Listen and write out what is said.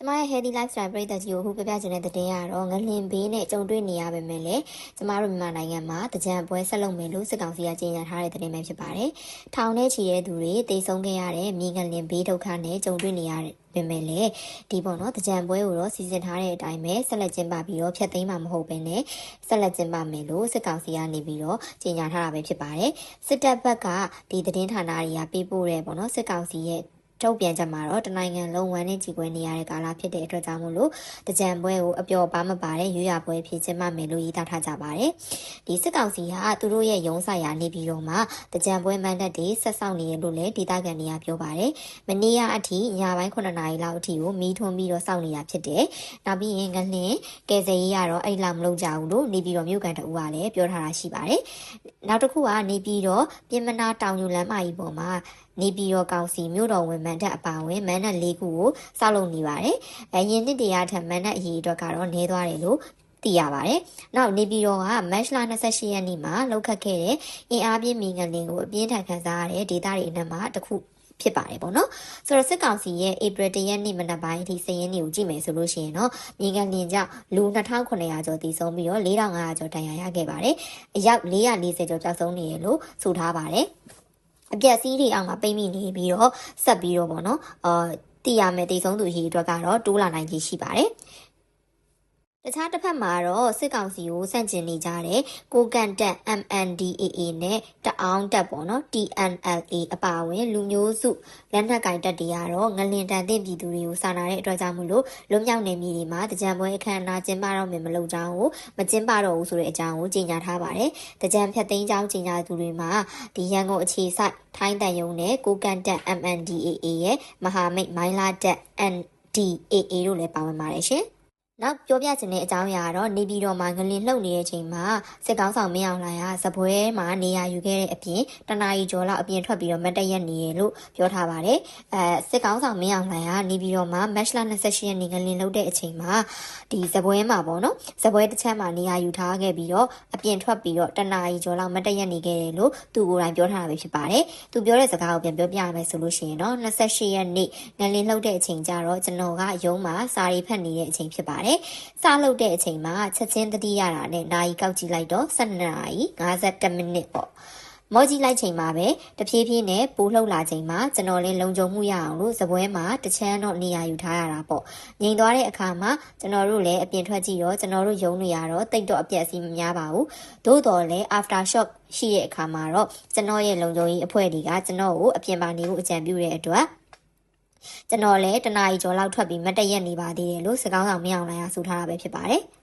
ကျမရဲ့ Healthy Lifestyle ပြည်သက်ကြီးကိုအခုပြပြချင်တဲ့သတင်းကတော့ငလင်ဘေးနဲ့ကြုံတွေ့နေရပါမယ်လေကျမတို့မြန်မာနိုင်ငံမှာတကြံပွဲဆက်လုပ်မယ်လို့စစ်ကောင်စီကကြေညာထားတဲ့သတင်းပဲဖြစ်ပါတယ်။ထောင်ထဲချီတဲ့သူတွေတိတ်ဆုံးခဲ့ရတဲ့မြေငလင်ဘေးဒုက္ခနဲ့ကြုံတွေ့နေရတဲ့ပြင်မဲ့လေဒီပေါ့နော်တကြံပွဲကိုတော့စီစဉ်ထားတဲ့အတိုင်းပဲဆက်လက်ကျင်းပပြီးတော့ဖျက်သိမ်းမှာမဟုတ်ဘဲနဲ့ဆက်လက်ကျင်းပမယ်လို့စစ်ကောင်စီကနေပြီးတော့ကြေညာထားတာပဲဖြစ်ပါတယ်။စစ်တပ်ဘက်ကဒီသတင်းဌာနတွေကပေးပို့တဲ့ပေါ့နော်စစ်ကောင်စီရဲ့ ထုတ်ပြန်ချက်မှာတော့တနိုင်ငံလုံးဝမ်းနဲ့ကြည်ကွဲနေရတဲ့ကာလဖြစ်တဲ့အတွက်ကြောင့်မို့လို့တကြံပွဲကိုအပျော်ပါမပါတဲ့ရွေးရပွဲဖြစ်ချင်းမှမယ်လို့ရေးသားထားကြပါတယ်။ဒီစစ်ကောင်စီဟာသူတို့ရဲ့ရုံးဆိုင်ရာနေပြီးတော့မှတကြံပွဲမန္တတွေဆက်ဆောင်နေရလို့လည်းဒေသခံတွေကပြောပါတယ်။မနေ့ကအထိညပိုင်း9နာရီလောက်အထိကိုမီးထွန်းပြီးတော့စောင့်နေတာဖြစ်တယ်။နောက်ပြီးရင်ငလင်းကယ်ဆယ်ရေးကတော့အဲ့လောက်မလုပ်ကြဘူးလို့နေပြီးတော့မြို့ကန်တအူကလည်းပြောထားတာရှိပါတယ်။ နောက်တစ်ခုကနေပြီးတော့ပြင်မနာတောင်ယူလမ်းမကြီးပေါ်မှာနေပြည်တော်ကောင်စီမြို့တော်ဝင်မန်တပ်အပါအဝင်မန်တပ်၄ခုကိုစောက်လုပ်နေပါတယ်။အဲရင်နှစ်တရာထက်မန်တပ်အရေးအတွက်ကတော့နေသွားတယ်လို့သိရပါတယ်။နောက်နေပြည်တော်ကမတ်လ28ရက်နေ့မှာလောက်ခတ်ခဲ့တဲ့အင်အားပြင်းမီငလင်ကိုအပြင်းထန်ခန်းစားရတဲ့ဒေသတွေအနက်မှာတစ်ခု ဖြစ်ပါတယ်ပေါ့နော်ဆိုတော့စစ်ကောင်စီရဲ့ April 1ရက်နေ့မနက်ပိုင်းအထိစည်ရင်းတွေကိုကြည့်မယ်ဆိုလို့ရှိရင်တော့မြေကန်လင်ကြောင့်လူ2900ကျော်တည်ဆုံးပြီးတော့4500ကျော်ဒဏ်ရာရခဲ့ပါတယ်အယောက်440ကျော်ပျောက်ဆုံးနေရလို့ဆိုထားပါတယ်အပြက်စီးတွေအောက်မှာပိတ်မိနေပြီးတော့ဆက်ပြီးတော့ပေါ့နော်အာတည်ရမယ်တည်ဆုံးသူရှိအတွက်ကတော့တိုးလာနိုင်ခြေရှိပါတယ် တခြားတစ်ဖက်မှာတော့စစ်ကောင်စီကိုစန့်ကျင်နေကြတဲ့ကိုကန်တက် MNDAA နဲ့တအောင်းတက်ပေါ့နော် TNLA အပါအဝင်လူမျိုးစုလက်နက်ကင်တက်တွေကတော့ငလင်တန်တဲ့ပြည်သူတွေကိုစာနာတဲ့အတွက်ကြောင့်မို့လို့လွတ်မြောက်နေပြည်ဒီမှာတကြံပွဲအခမ်းအနားကျင်းပတော့မယ်မလုပ်ကြောင်းကိုမကျင်းပတော့ဘူးဆိုတဲ့အကြောင်းကိုကြေညာထားပါတယ်။တကြံဖြတ်သိမ်းကြောင်းကြေညာသူတွေမှာဒီရန်ကုန်အခြေစိုက်ထိုင်းတန်ယုံနဲ့ကိုကန်တက် MNDAA ရဲ့မဟာမိတ်မိုင်းလာတက် NDAA တို့လည်းပါဝင်ပါတယ်ရှင်။ နောက်ပြောပြချင်တဲ့အကြောင်းအရာကတော့နေပြည်တော်မှာငလင်လှုပ်နေတဲ့အချိန်မှာစစ်ကောင်းဆောင်မင်းအောင်လှိုင်ကစပွဲမှာနေရာယူခဲ့တဲ့အပြင်တနာရီကျော်လောက်အပြင်ထွက်ပြီးတော့မတ်တရက်နေရလို့ပြောထားပါတယ်အဲစစ်ကောင်းဆောင်မင်းအောင်လှိုင်ကနေပြည်တော်မှာမတ်လ28ရက်နေ့ငလင်လှုပ်တဲ့အချိန်မှာဒီစပွဲမှာပေါ့နော်စပွဲတစ်ချက်မှာနေရာယူထားခဲ့ပြီးတော့အပြင်ထွက်ပြီးတော့တနာရီကျော်လောက်မတ်တရက်နေခဲ့တယ်လို့သူကိုယ်တိုင်ပြောထားတာပဲဖြစ်ပါတယ်သူပြောတဲ့စကားကိုပြန်ပြောပြရမယ်ဆိုလို့ရှိရင်တော့28ရက်နေ့ငလင်လှုပ်တဲ့အချိန်ကျတော့ကျွန်တော်ကရုံးမှာစာရီဖတ်နေတဲ့အချိန်ဖြစ်ပါတယ်ပါတယ်။စလုပ်တဲ့အချိန်မှာချက်ချင်းတတိရတာနဲ့နာရီကောက်ကြည့်လိုက်တော့12နာရီ52မိနစ်ပေါ့။မော်ကြီးလိုက်ချိန်မှာပဲတဖြည်းဖြည်းနဲ့ပူလှုပ်လာချိန်မှာကျွန်တော်လည်းလုံခြုံမှုရအောင်လို့ဇပွဲမှာတချမ်းတော့နေရာယူထားရတာပေါ့ငြိမ်သွားတဲ့အခါမှာကျွန်တော်တို့လည်းအပြင်ထွက်ကြည့်တော့ကျွန်တော်တို့ယုံနေရတော့တိတ်တော့အပြက်စီးမများပါဘူးသို့တော်လည်း after shock ရှိတဲ့အခါမှာတော့ကျွန်တော်ရဲ့လုံခြုံရေးအဖွဲ့တွေကကျွန်တော်ကိုအပြင်ပါနေဖို့အကြံပြုတဲ့အတွက် ကျွန်တော်လည်းတနာရီကျော်လောက်ထွက်ပြီးမတ်တရက်နေပါသေးတယ်လို့စကောင်းဆောင်မင်းအောင်လိုင်းကဆိုထားတာပဲဖြစ်ပါတယ်။